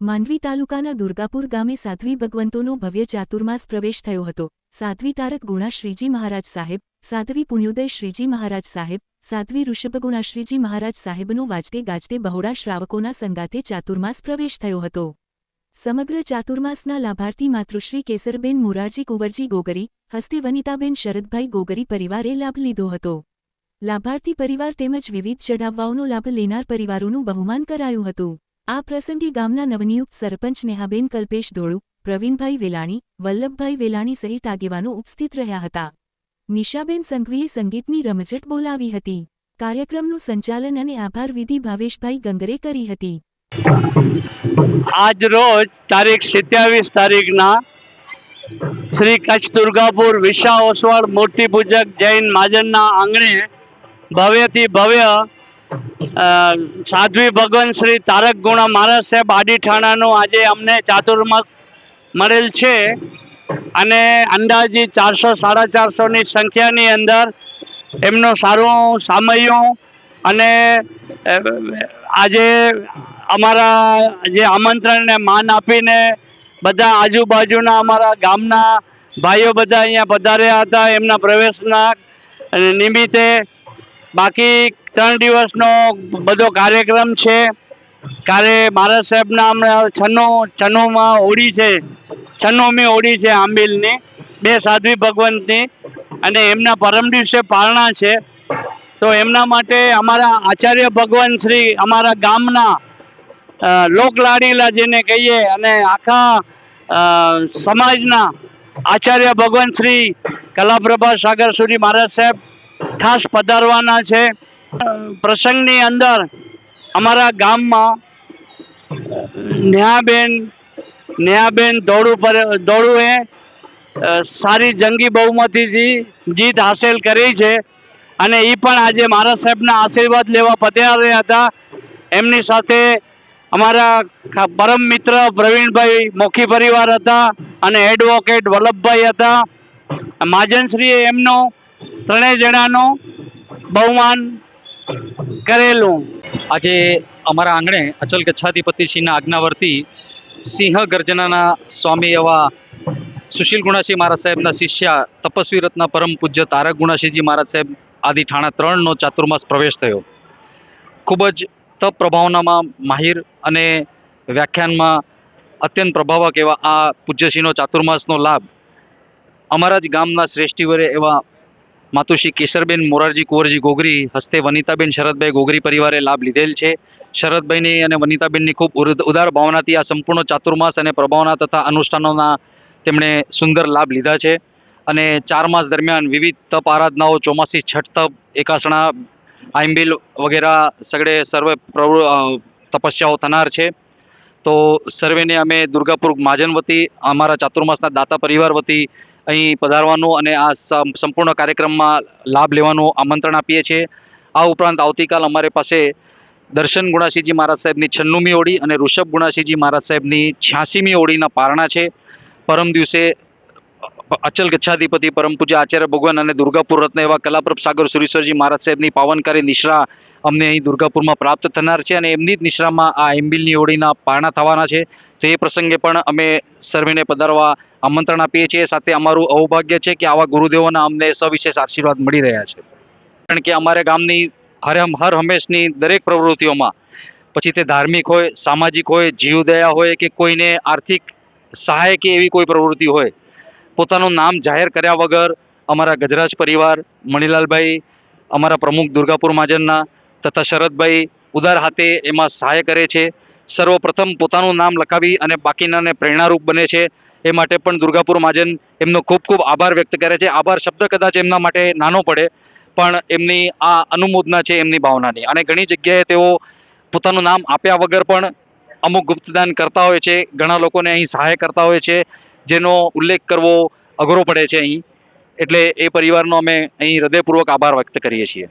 માંડવી તાલુકાના દુર્ગાપુર ગામે સાધ્વી ભગવંતોનો ભવ્ય ચાતુર્માસ પ્રવેશ થયો હતો. સાધ્વી તારક ગુણા શ્રીજી મહારાજ સાહેબ, સાધ્વી પુણ્યોદય શ્રીજી મહારાજ સાહેબ, સાધ્વી ઋષભગુણા શ્રીજી મહારાજ સાહેબનો વાજતે ગાજતે બહોળા શ્રાવકોના સંગાતે ચાતુર્માસ પ્રવેશ થયો હતો. સમગ્ર ચાતુર્માસના લાભાર્થી માતૃશ્રી કેસરબેન મોરારજી કુંવરજી ગોગરી, હસ્તે વનિતાબેન શરદભાઈ ગોગરી પરિવારે લાભ લીધો હતો. લાભાર્થી પરિવાર તેમજ વિવિધ ચઢાવવાઓનો લાભ લેનાર પરિવારોનું બહુમાન કરાયું હતું. આ પ્રસંગે ગામના નવનિયુક્ત સરપંચ નેહાબેન કલ્પેશ ધોળુ, પ્રવીણભાઈ વેલાણી, વલ્લભભાઈ વેલાણી સહિત આગેવાનો ઉપસ્થિત રહ્યા હતા. નિશાબેન સંઘવીએ સંગીતની રમઝટ બોલાવી હતી. કાર્યક્રમનું સંચાલન અને આભાર વિધિ ભાવેશભાઈ ગંગરે કરી હતી. આજ રોજ તારીખ સત્યાવીસ તારીખના શ્રી કચ્છ દુર્ગાપુર વિશા ઓસવાળ મૂર્તિ પૂજક જૈન મહાજનના આંગણે ભવ્યથી ભવ્ય સાધ્વી ભગવાન શ્રી તારક ગુણા મહારાજ સાહેબ આડી ઠાણાનું આજે અમને ચાતુર્માસ મળેલ છે અને અંદાજી ચારસો, સાડા ચારસોની સંખ્યાની અંદર એમનું સારું સામયું અને આજે અમારા જે આમંત્રણને માન આપીને બધા આજુબાજુના અમારા ગામના ભાઈઓ બધા અહીંયા પધાર્યા હતા, એમના પ્રવેશના નિમિત્તે બાકી ત્રણ દિવસનો બધો કાર્યક્રમ છે. કાલે મહારાજ સાહેબના હમણાં છનો, છનોમાં હોળી છે. છન્નુમી હોળી છે આંબિલની, બે સાધ્વી ભગવંતની અને એમના પરમ દિવસે પારણા છે. તો એમના માટે અમારા આચાર્ય ભગવાન શ્રી અમારા ગામના લોકલાડીલા જેને કહીએ અને આખા સમાજના આચાર્ય ભગવાન શ્રી કલાપ્રભા સાગર સુરી મહારાજ સાહેબ ખાસ પધારવાના છે. પ્રસંગની અંદર અમારા ગામમાં નેહાબેન નેહાબેન દોડું પર, દોડુએ સારી જંગી બહુમતીથી જીત હાંસલ કરી છે અને એ પણ આજે મારા સાહેબના આશીર્વાદ લેવા પધાર્યા હતા. એમની સાથે અમારા પરમ મિત્ર પ્રવીણભાઈ મોખી પરિવાર હતા અને એડવોકેટ વલ્લભભાઈ હતા. મહાજનશ્રીએ એમનો ત્રણેય જણાનો બહુમાન કરેલું આજે અમારા આંગણે અચલ ગચ્છાધિપતિશ્રીના આજ્ઞાવર્તી સિંહ ગર્જનાના સ્વામી એવા સુશીલ ગુણાસિંહ મહારાજ સાહેબના શિષ્ય તપસ્વી રત્ન પરમ પૂજ્ય તારક ગુણાસિંહજી મહારાજ સાહેબ આદિ ઠાણા ત્રણનો ચાતુર્માસ પ્રવેશ થયો. ખૂબ જ તપ પ્રભાવનામાં માહિર અને વ્યાખ્યાનમાં અત્યંત પ્રભાવક એવા આ પૂજ્યશ્રીનો ચાતુર્માસનો લાભ અમારા જ ગામના શ્રેષ્ઠીવરે એવા માતુશ્રી કેશરબેન મોરારજી કુંવરજી ગોગરી, હસ્તે વનિતાબેન શરદભાઈ ગોગરી પરિવારે લાભ લીધેલ છે. શરદભાઈની અને વનિતાબેનની ખૂબ ઉદાર ભાવનાથી આ સંપૂર્ણ ચાતુર્માસ અને પ્રભાવના તથા અનુષ્ઠાનોના તેમણે સુંદર લાભ લીધા છે. અને ચાર માસ દરમિયાન વિવિધ તપ આરાધનાઓ, ચોમાસી છઠ તપ, એકાસણા, આઈમ્બિલ વગેરે સગડે સર્વે પ્રવૃ તપસ્યાઓ થનાર છે. તો સર્વેને અમે દુર્ગાપુર મહાજન વતી, અમારા ચાતુર્માસના દાતા પરિવાર વતી અહીં પધારવાનું અને આ સંપૂર્ણ કાર્યક્રમમાં લાભ લેવાનું આમંત્રણ આપીએ છીએ. આ ઉપરાંત આવતીકાલ અમારી પાસે દર્શન ગુણાશીજી મહારાજ સાહેબની છન્નુમી ઓળી અને ઋષભ ગુણાશીજી મહારાજ સાહેબની છ્યાસીમી ઓળીના પારણા છે. પરમ દિવસે અચલ ગચ્છાધિપતિ પરમ પૂજ્ય આચાર્ય ભગવાન અને દુર્ગાપુર રત્ન એવા કલાપ્રભ સાગર સુરેશ્વરજી મહારાજ સાહેબની પાવનકારી નિશ્રા અમને અહીં દુર્ગાપુરમાં પ્રાપ્ત થનાર છે અને એમની જ નિશ્રામાં આ એમ્બિલની હોળીના પારણા થવાના છે. તો એ પ્રસંગે પણ અમે સર્વેને પધારવા આમંત્રણ આપીએ છીએ. સાથે અમારું અવભાગ્ય છે કે આવા ગુરુદેવોના અમને સવિશેષ આશીર્વાદ મળી રહ્યા છે. કારણ કે અમારે ગામની હર હર હંમેશની દરેક પ્રવૃત્તિઓમાં પછી તે ધાર્મિક હોય, સામાજિક હોય, જીવદયા હોય કે કોઈને આર્થિક સહાય કે એવી કોઈ પ્રવૃત્તિ હોય પોતાનું નામ જાહેર કર્યા વગર અમારા ગજરાજ પરિવાર, મણિલાલભાઈ, અમારા પ્રમુખ દુર્ગાપુર મહાજનના તથા શરદભાઈ ઉદાર હાથે એમાં સહાય કરે છે. સર્વપ્રથમ પોતાનું નામ લખાવી અને બાકીનાને પ્રેરણારૂપ બને છે. એ માટે પણ દુર્ગાપુર મહાજન એમનો ખૂબ ખૂબ આભાર વ્યક્ત કરે છે. આભાર શબ્દ કદાચ એમના માટે નાનો પડે, પણ એમની આ અનુમોદના છે એમની ભાવનાની. અને ઘણી જગ્યાએ તેઓ પોતાનું નામ આપ્યા વગર પણ અમુક ગુપ્તદાન કરતા હોય છે. ઘણા લોકોને અહીં સહાય કરતા હોય છે. જેનો ઉલ્લેખ કરવો અઘરો પડે છે અહીં. એટલે એ પરિવારનો અમે અહીં હૃદયપૂર્વક આભાર વ્યક્ત કરીએ છીએ.